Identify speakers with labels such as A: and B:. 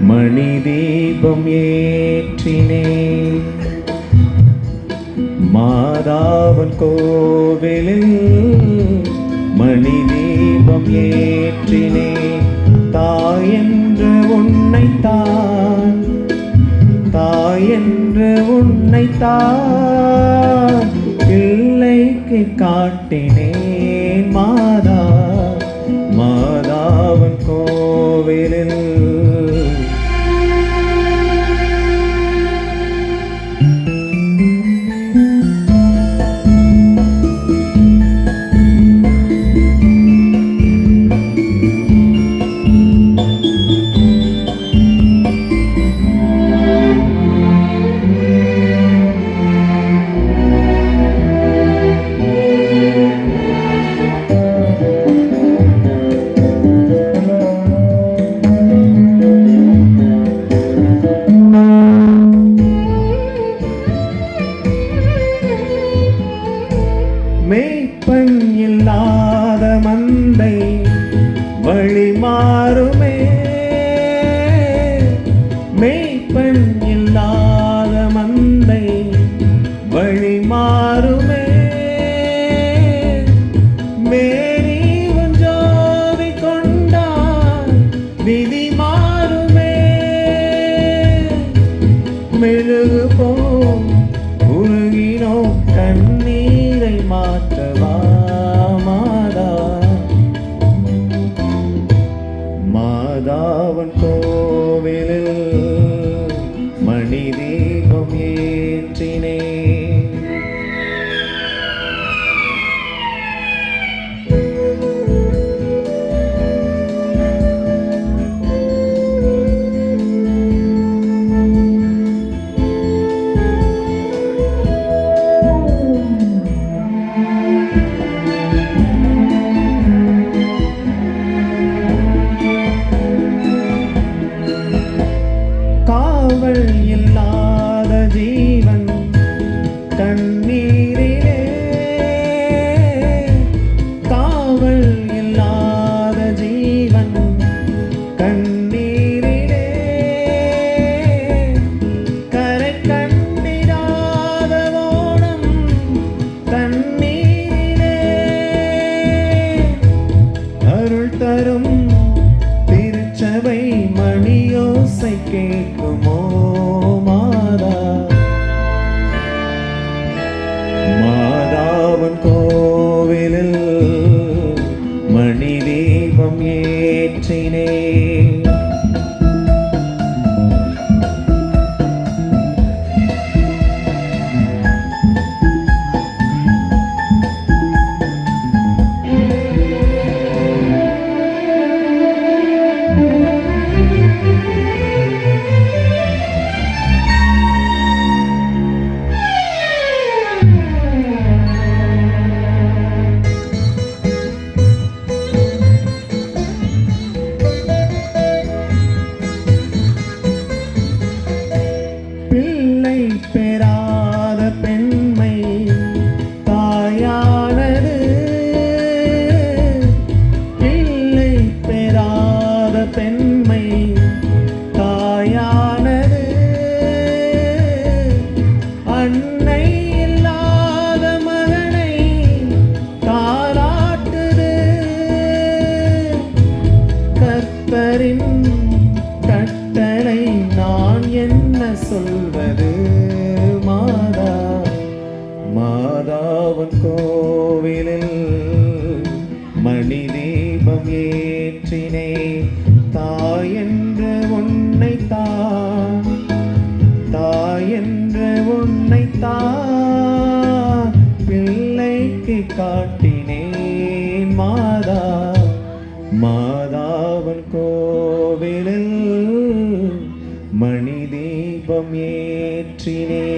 A: மணி தீபம் ஏற்றினே மாதாவன் கோவிலில் மணி தீபம் ஏற்றினே தாயென்று உன்னை தான் தாயென்று உன்னை தான் பிள்ளைக்கு காட்டினேன் மாதா. வழி மாறுமே. மெய்ப்பெண் இல்லாத மந்தை வழி மாறுமே. மேரி ஜோதி கொண்டான் விதி மாறுமே. மெழுகு போம் உருகினோம் கண்ணீரை மாற்றவா? தரும் திருச்சபை மணியோசை கேட்குமோ மாதா? மாதாவன் கோவிலில் மணி தீபம் ஏற்றினே பிள்ளை பெறாத பெண்மை தாயானது. பிள்ளை பெறாத பெண்மை தாயானது. அன்னை இல்லாத மகனை தாராட்டுது கத்தரின் கட்டளை சொல்வது மாதா. மாதாவன் கோவிலில் மணி தீபம் ஏற்றினே தாயென்ற உன்னை தான் தாயென்ற உன்னை தான் பிள்ளைக்கு காட்டினேன் மாதா. மாதாவன் கோவிலில் மணி தீபம் ஏற்றினேன்.